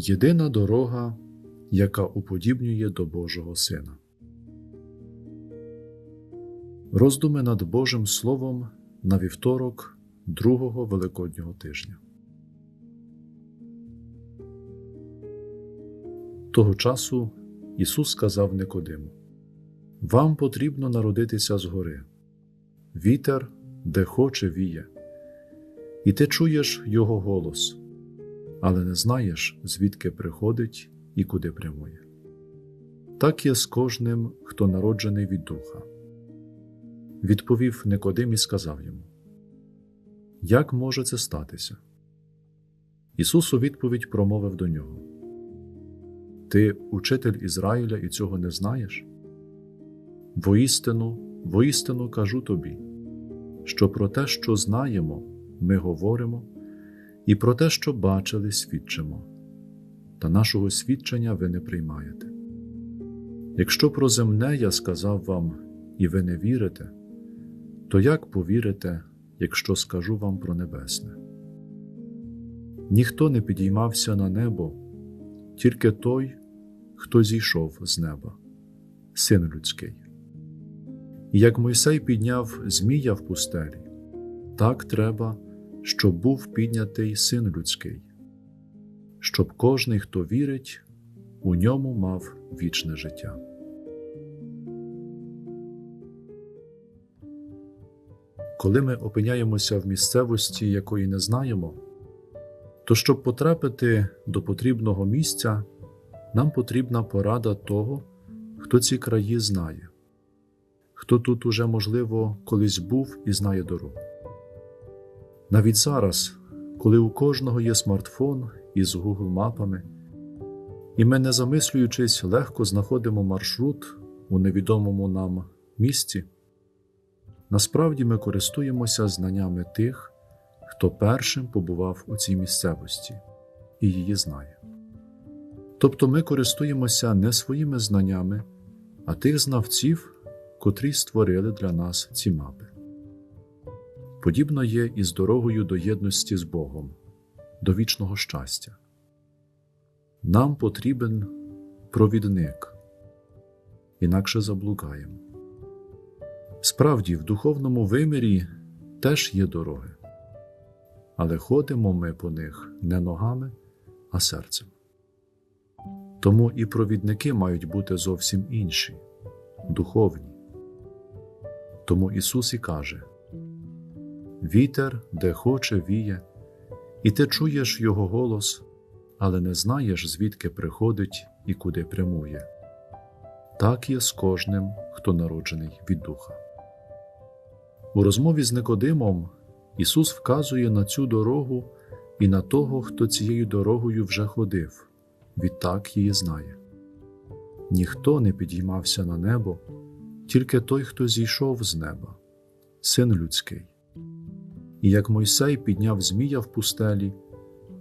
Єдина дорога, яка уподібнює до Божого Сина. Роздуми над Божим Словом на вівторок другого Великоднього тижня. Того часу Ісус сказав Никодиму: Вам потрібно народитися згори. Вітер, де хоче, віє, і ти чуєш Його голос, але не знаєш, звідки приходить і куди прямує. Так є з кожним, хто народжений від духа. Відповів Никодим і сказав йому: Як може це статися? Ісус у відповідь промовив до нього: Ти учитель Ізраїля і цього не знаєш? Воістину, воістину кажу тобі, що про те, що знаємо, ми говоримо, і про те, що бачили, свідчимо, та нашого свідчення ви не приймаєте. Якщо про земне я сказав вам, і ви не вірите, то як повірите, якщо скажу вам про небесне? Ніхто не підіймався на небо, тільки той, хто зійшов з неба, син людський. І як Мойсей підняв Змія в пустелі, так треба, щоб був піднятий син людський, щоб кожний, хто вірить, у ньому мав вічне життя. Коли ми опиняємося в місцевості, якої не знаємо, то щоб потрапити до потрібного місця, нам потрібна порада того, хто ці краї знає, хто тут уже, можливо, колись був і знає дорогу. Навіть зараз, коли у кожного є смартфон із Google мапами, і ми, не замислюючись, легко знаходимо маршрут у невідомому нам місці. Насправді ми користуємося знаннями тих, хто першим побував у цій місцевості і її знає. Тобто ми користуємося не своїми знаннями, а тих знавців, котрі створили для нас ці мапи. Подібно є і з дорогою до єдності з Богом, до вічного щастя. Нам потрібен провідник, інакше заблукаємо. Справді, в духовному вимірі теж є дороги, але ходимо ми по них не ногами, а серцем. Тому і провідники мають бути зовсім інші, духовні. Тому Ісус і каже: Вітер, де хоче, віє, і ти чуєш Його голос, але не знаєш, звідки приходить і куди прямує. Так є з кожним, хто народжений від Духа. У розмові з Никодимом Ісус вказує на цю дорогу і на того, хто цією дорогою вже ходив, відтак її знає. Ніхто не підіймався на небо, тільки той, хто зійшов з неба, син людський. І як Мойсей підняв Змія в пустелі,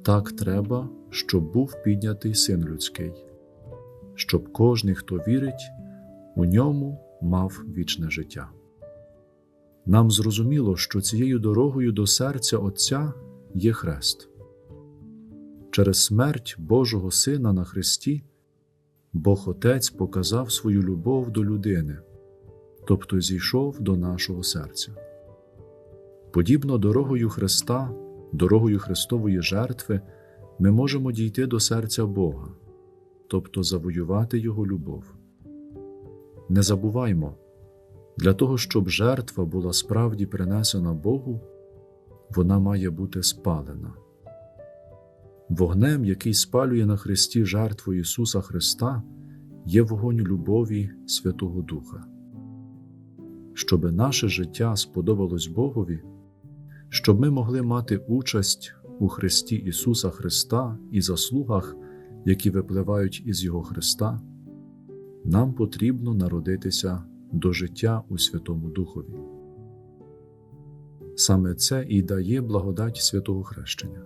так треба, щоб був піднятий син людський, щоб кожний, хто вірить, у ньому мав вічне життя. Нам зрозуміло, що цією дорогою до серця Отця є хрест. Через смерть Божого Сина на Христі Бог Отець показав свою любов до людини, тобто зійшов до нашого серця. Подібно дорогою Христа, дорогою Христової жертви, ми можемо дійти до серця Бога, тобто завоювати Його любов. Не забуваймо. Для того, щоб жертва була справді принесена Богу, вона має бути спалена. Вогнем, який спалює на Христі жертву Ісуса Христа, є вогонь любові Святого Духа. Щоби наше життя сподобалось Богові, щоб ми могли мати участь у Христі Ісуса Христа і заслугах, які випливають із Його Христа, нам потрібно народитися до життя у Святому Духові. Саме це і дає благодать святого хрещення.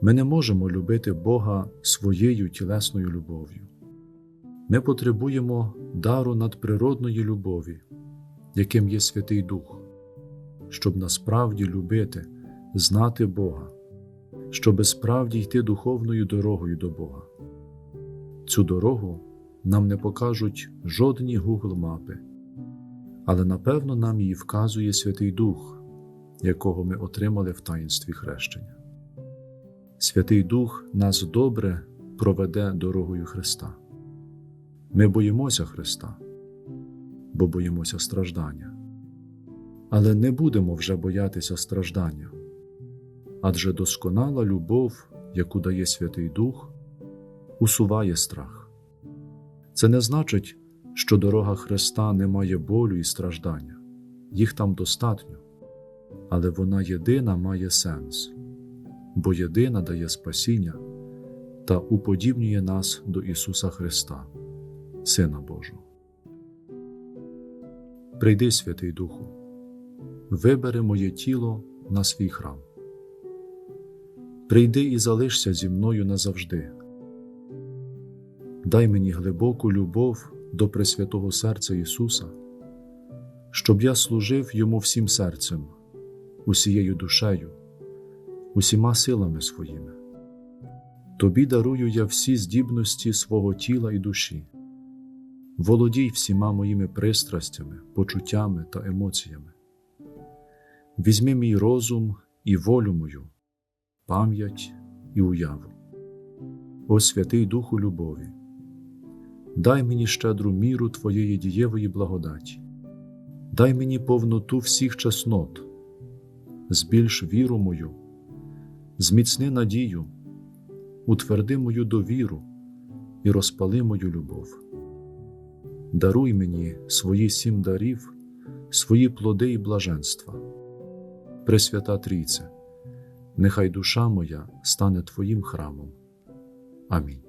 Ми не можемо любити Бога своєю тілесною любов'ю. Ми потребуємо дару надприродної любові, яким є Святий Дух, щоб насправді любити, знати Бога щоби справді йти духовною дорогою до Бога. Цю дорогу нам не покажуть жодні Google мапи, але напевно нам її вказує Святий Дух, якого ми отримали в таїнстві хрещення. Святий Дух нас добре проведе дорогою Христа. Ми боїмося Христа, бо боїмося страждання. Але не будемо вже боятися страждання, адже досконала любов, яку дає Святий Дух, усуває страх. Це не значить, що дорога Христа не має болю і страждання, їх там достатньо, але вона єдина має сенс, бо єдина дає спасіння та уподібнює нас до Ісуса Христа, Сина Божого. Прийди, Святий Духу, вибери моє тіло на свій храм. Прийди і залишся зі мною назавжди. Дай мені глибоку любов до Пресвятого Серця Ісуса, щоб я служив Йому всім серцем, усією душею, усіма силами своїми. Тобі дарую я всі здібності свого тіла і душі, володій всіма моїми пристрастями, почуттями та емоціями. Візьми мій розум і волю мою, пам'ять і уяву. О святий Духу любові, дай мені щедру міру Твоєї дієвої благодаті, дай мені повноту всіх чеснот, збільш віру мою, зміцни надію, утверди мою довіру і розпали мою любов. Даруй мені свої сім дарів, свої плоди і блаженства. Пресвята Трійце, нехай душа моя стане Твоїм храмом. Амінь.